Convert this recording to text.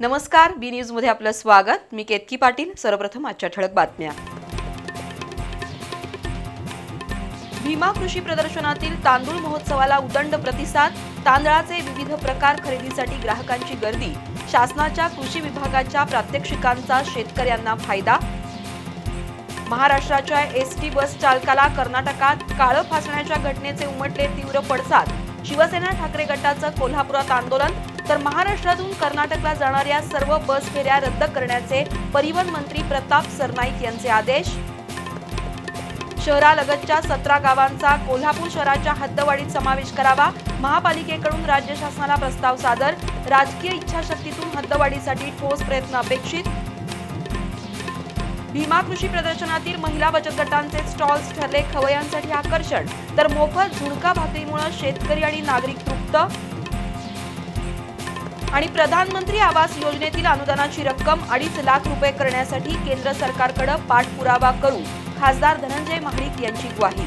नमस्कार बी न्यूजमध्ये आपलं स्वागत. मी केतकी पाटील. सर्वप्रथम आजच्या ठळक बातम्या. भीमा कृषी प्रदर्शनातील तांदूळ महोत्सवाला उदंड प्रतिसाद तांदळाचे विविध प्रकार खरेदीसाठी ग्राहकांची गर्दी शासनाच्या कृषी विभागाच्या प्रात्यक्षिकांचा शेतकऱ्यांना फायदा. महाराष्ट्राच्या एस टी बस चालकाला कर्नाटकात काळं फासण्याच्या घटनेचे उमटले तीव्र पडसाद. शिवसेना ठाकरे गटाचं कोल्हापुरात आंदोलन तर महाराष्ट्रातून कर्नाटकला जाणाऱ्या सर्व बस फेऱ्या रद्द करण्याचे परिवहन मंत्री प्रताप सरनाईक यांचे आदेश. शहरालगतच्या सतरा गावांचा कोल्हापूर शहराच्या हद्दवाढीत समावेश करावा. महापालिकेकडून राज्य शासनाला प्रस्ताव सादर. राजकीय इच्छाशक्तीतून हद्दवाढीसाठी ठोस प्रयत्न अपेक्षित. भीमा कृषी प्रदर्शनातील महिला बचत गटांचे स्टॉल्स ठरले. खवयांसाठी आकर्षण. तर मोफत झुणका भाकरीमुळे शेतकरी आणि नागरिक तृप्त. आणि प्रधानमंत्री आवास योजनेतील अनुदानाची रक्कम अडीच लाख रुपये करण्यासाठी केंद्र सरकारकडे पाठपुरावा करू खासदार धनंजय महाडिक यांची ग्वाही.